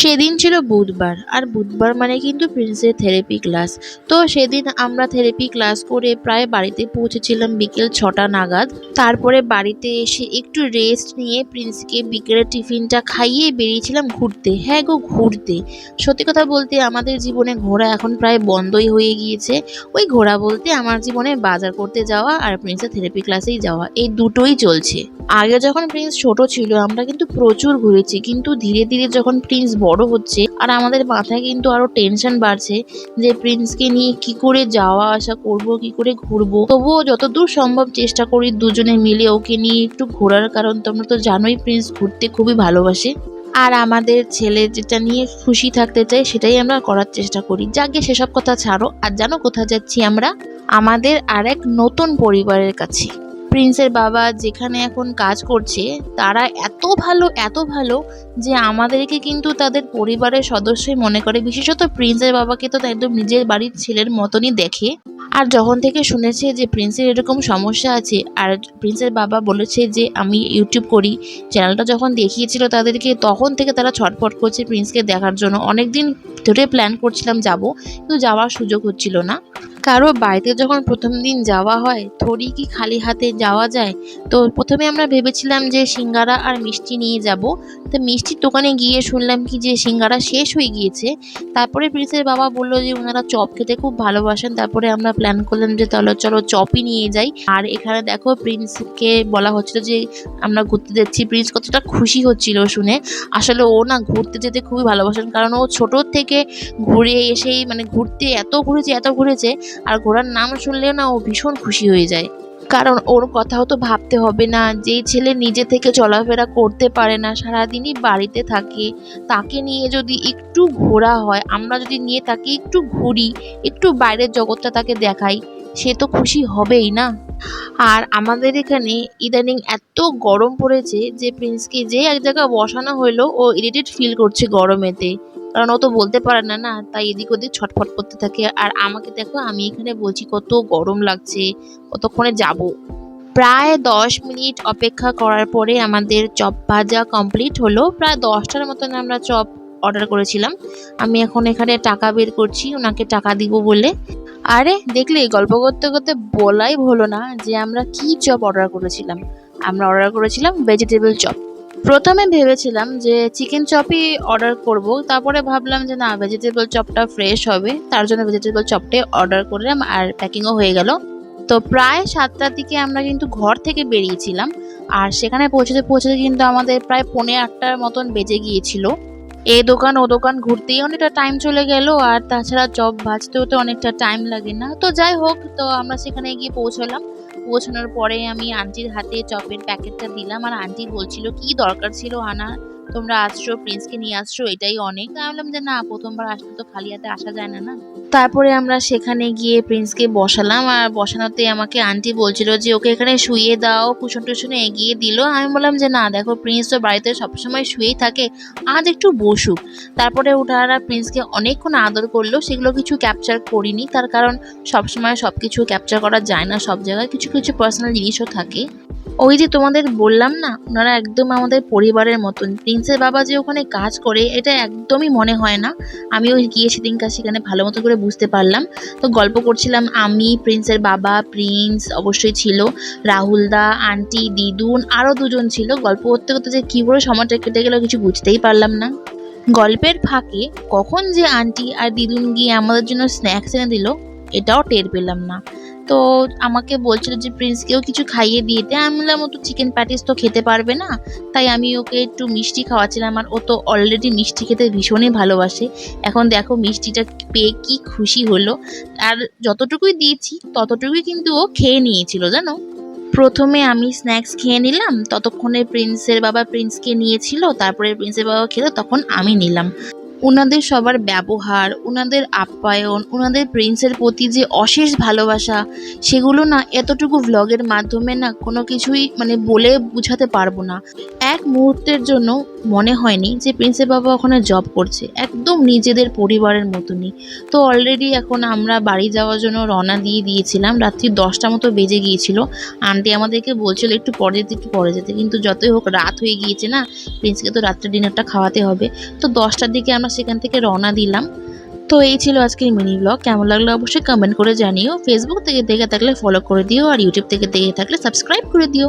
সেদিন ছিল বুধবার, আর বুধবার মানে কিন্তু প্রিন্সের থেরাপি ক্লাস তো সেদিন আমরা থেরাপি ক্লাস করে প্রায় বাড়িতে পৌঁছেছিলাম বিকেল ছটা নাগাদ। তারপরে বাড়িতে এসে একটু রেস্ট নিয়ে প্রিন্সকে বিকেলের টিফিনটা খাইয়ে বেরিয়েছিলাম ঘুরতে। হ্যাঁ গো, ঘুরতে। সত্যি কথা বলতে আমাদের জীবনে ঘোরা এখন প্রায় বন্ধই হয়ে গিয়েছে। ওই ঘোরা বলতে আমার জীবনে বাজার করতে যাওয়া আর প্রিন্সের থেরাপি ক্লাসেই যাওয়া, এই দুটোই চলছে। আগে যখন প্রিন্স ছোট ছিল, আমরা কিন্তু প্রচুর ঘুরেছি, কিন্তু ধীরে ধীরে যখন প্রিন্স বড় হচ্ছে। আর আমাদের মাথায় কিন্তু আরও টেনশন বাড়ছে যে প্রিন্সকে নিয়ে কি করে যাওয়া আসা করব, কি করে ঘুরবো। তবুও যতদূর সম্ভব চেষ্টা করি দুজনে মিলে ওকে নিয়ে একটু ঘোরার, কারণ তোমরা তো জানোই প্রিন্স ঘুরতে খুবই ভালোবাসে। আর আমাদের ছেলে যেটা নিয়ে খুশি থাকতে চাই সেটাই আমরা করার চেষ্টা করি। যাকে সেসব কথা ছাড়ো, আর জানো কোথায় যাচ্ছি আমরা? আমাদের আরেক নতুন পরিবারের কাছে। প্রিন্সের বাবা যেখানে এখন কাজ করছে, তারা এত ভালো এত ভালো যে আমাদেরকে কিন্তু তাদের পরিবারের সদস্যই মনে করে। বিশেষত প্রিন্সের বাবাকে তো একদম নিজের বাড়ির ছেলের মতনই দেখে। আর যখন থেকে শুনেছে যে প্রিন্সের এরকম সমস্যা আছে, আর প্রিন্সের বাবা বলেছে যে আমি ইউটিউব করি চ্যানেলটা যখন দেখিয়েছিল তাদেরকে, তখন থেকে তারা ছটফট করছে প্রিন্সকে দেখার জন্য। অনেক দিন ধরে প্ল্যান করছিলাম যাব, কিন্তু যাওয়ার সুযোগ হচ্ছিল না। কারও বাড়িতে যখন প্রথম দিন যাওয়া হয়, থরি কি খালি হাতে যাওয়া যায়? তো প্রথমে আমরা ভেবেছিলাম যে সিঙ্গারা আর মিষ্টি নিয়ে যাব। তো মিষ্টির দোকানে গিয়ে শুনলাম কি যে সিঙ্গারা শেষ হয়ে গিয়েছে। তারপরে প্রিন্সের বাবা বলল যে ওনারা চপ খেতে খুব ভালোবাসেন। তারপরে আমরা প্ল্যান করলাম যে তাহলে চলো চপই নিয়ে যাই। আর এখানে দেখো প্রিন্সকে বলা হচ্ছিল যে আমরা ঘুরতে যাচ্ছি। প্রিন্স কতটা খুশি হচ্ছিল শুনে। আসলে ও না ঘুরতে যেতে খুবই ভালোবাসেন। কারণ ও ছোটোর থেকে ঘুরে এসেই মানে ঘুরতে এত ঘুরেছে এত ঘুরেছে। আর ঘোড়ার নাম শুনলেও না ও ভীষণ খুশি হয়ে যায়। কারণ ওর কথাও তো ভাবতে হবে না, যেই ছেলে নিজে থেকে চলাফেরা করতে পারে না, সারাদিনই বাড়িতে থাকে, তাকে নিয়ে যদি একটু ঘোরা হয়, আমরা যদি নিয়ে তাকে একটু ঘুরি, একটু বাইরের জগৎটা তাকে দেখাই, সে তো খুশি হবেই না। আর আমাদের এখানে ইদানিং এত গরম পড়েছে যে প্রিন্সকে যে এক জায়গায় বসানো হলো ও ইরিটেট ফিল করছে গরমেতে। কারণ ও তো বলতে পারে না না, তাই এদিক ওদিক ছটফট করতে থাকে। আর আমাকে দেখো, আমি এখানে বলছি কত গরম লাগছে, কতক্ষণে যাব। প্রায় দশ মিনিট অপেক্ষা করার পরে আমাদের চপ ভাজা কমপ্লিট হলো। প্রায় দশটার মতন আমরা চপ অর্ডার করেছিলাম। আমি এখন এখানে টাকা বের করছি, ওনাকে টাকা দিব বলে। আরে, দেখলে, গল্প করতে করতে বলাই হলো না যে আমরা কি চপ অর্ডার করেছিলাম। আমরা অর্ডার করেছিলাম ভেজিটেবল চপ। প্রথমে ভেবেছিলাম যে চিকেন চপই অর্ডার করব, তারপরে ভাবলাম যে না ভেজিটেবল চপটা ফ্রেশ হবে, তার জন্য ভেজিটেবল চপটাই অর্ডার করলাম আর প্যাকিংও হয়ে গেল। তো প্রায় সাতটার দিকে আমরা কিন্তু ঘর থেকে বেরিয়েছিলাম, আর সেখানে পৌঁছতে পৌঁছতে কিন্তু আমাদের প্রায় পৌনে আটটার মতন বেজে গিয়েছিল। এই দোকান, ও দোকান ঘুরতেই অনেকটা টাইম চলে গেল, আর তাছাড়া চপ ভাজতেও তো অনেকটা টাইম লাগে না। তো যাই হোক, তো আমরা সেখানে গিয়ে পৌঁছলাম। পৌঁছানোর পরে আমি আন্টির হাতে চপের প্যাকেটটা দিলাম আর আন্টি বলছিল, কি দরকার ছিল আনা? তোমরা আসছো প্রিন্সকে নিয়ে আসছো, এটাই অনেক। আমি বললাম যে না, প্রথমবার আসলে তো খালি হাতে আসা যায় না না? তারপরে আমরা সেখানে গিয়ে প্রিন্সকে বসালাম, আর বসানোতে আমাকে আন্টি বলছিল যে, ওকে এখানে শুয়ে দাও। কুশন টুশনে এগিয়ে দিল। আমি বললাম যে, না, দেখো প্রিন্স তো বাড়িতে সবসময় শুয়েই থাকে, আজ একটু বসুক। তারপরে ওনারা প্রিন্সকে অনেকক্ষণ আদর করল, সেগুলো কিছু ক্যাপচার করিনি, তার কারণ সবসময় সব কিছু ক্যাপচার করা যায় না, সব জায়গায় কিছু কিছু পার্সোনাল জিনিসও থাকে। ওই যে তোমাদের বললাম না, ওনারা একদম আমাদের পরিবারের মতন। প্রিন্সের বাবা যে ওখানে কাজ করে, এটা একদমই মনে হয় না। আমি ওই গিয়ে সেদিনকার সেখানে ভালো মতো করে বুঝতে পারলাম। তো গল্প করছিলাম, আমি, প্রিন্সের বাবা, প্রিন্স অবশ্যই ছিল রাহুলদা আন্টি, দিদুন আরও দুজন ছিল। গল্প করতে করতে যে কী করে সময়টা কেটে গেল কিছু বুঝতেই পারলাম না। গল্পের ফাঁকে কখন যে আন্টি আর দিদুন গিয়ে আমাদের জন্য স্ন্যাক্স এনে দিল, এটাও টের পেলাম না। তো আমাকে বলছিল যে প্রিন্সকেও কিছু খাইয়ে দিতে আমি বললাম, ও তো চিকেন প্যাটিস তো খেতে পারবে না। তাই আমি ওকে একটু মিষ্টি খাওয়াচ্ছিলাম। আর ও তো অলরেডি মিষ্টি খেতে ভীষণই ভালোবাসে। এখন দেখো মিষ্টিটা পেয়ে কি খুশি হলো। আর যতটুকুই দিয়েছি, ততটুকুই কিন্তু ও খেয়ে নিয়েছিল, জানো? প্রথমে আমি স্ন্যাক্স খেয়ে নিলাম। ততক্ষণে প্রিন্সের বাবা প্রিন্সকে নিয়েছিল। তারপরে প্রিন্সের বাবা খেলো। তখন আমি নিলাম। ওনাদের সবার ব্যবহার ওনাদের আপ্যায়ন ওনাদের প্রিন্সের প্রতি যে অশেষ ভালোবাসা, সেগুলো না এতটুকু ভ্লগের মাধ্যমে না কোনো কিছুই মানে বলে বুঝাতে পারব না। এক মুহূর্তের জন্য মনে হয়নি যে প্রিন্সের বাবা ওখানে জব করছে, একদম নিজেদের পরিবারের মতনই। তো অলরেডি এখন আমরা বাড়ি যাওয়ার জন্য রওনা দিয়ে দিয়েছিলাম, রাত্রি দশটা মতো বেজে গিয়েছিল। আন্টি আমাদেরকে বলছিল একটু পরে যেতে একটু পরে যেতে কিন্তু যতই হোক রাত হয়ে গিয়েছে না, প্রিন্সকে তো রাত্রে ডিনারটা খাওয়াতে হবে। তো দশটার দিকে আমরা সেখান থেকে রওনা দিলাম। তো এই ছিল আজকের মিনি ব্লগ কেমন লাগল অবশ্যই কমেন্ট করে জানিও। ফেসবুক থেকে দেখে থাকলে ফলো করে দিও, আর ইউটিউব থেকে দেখে থাকলে সাবস্ক্রাইব করে দিও।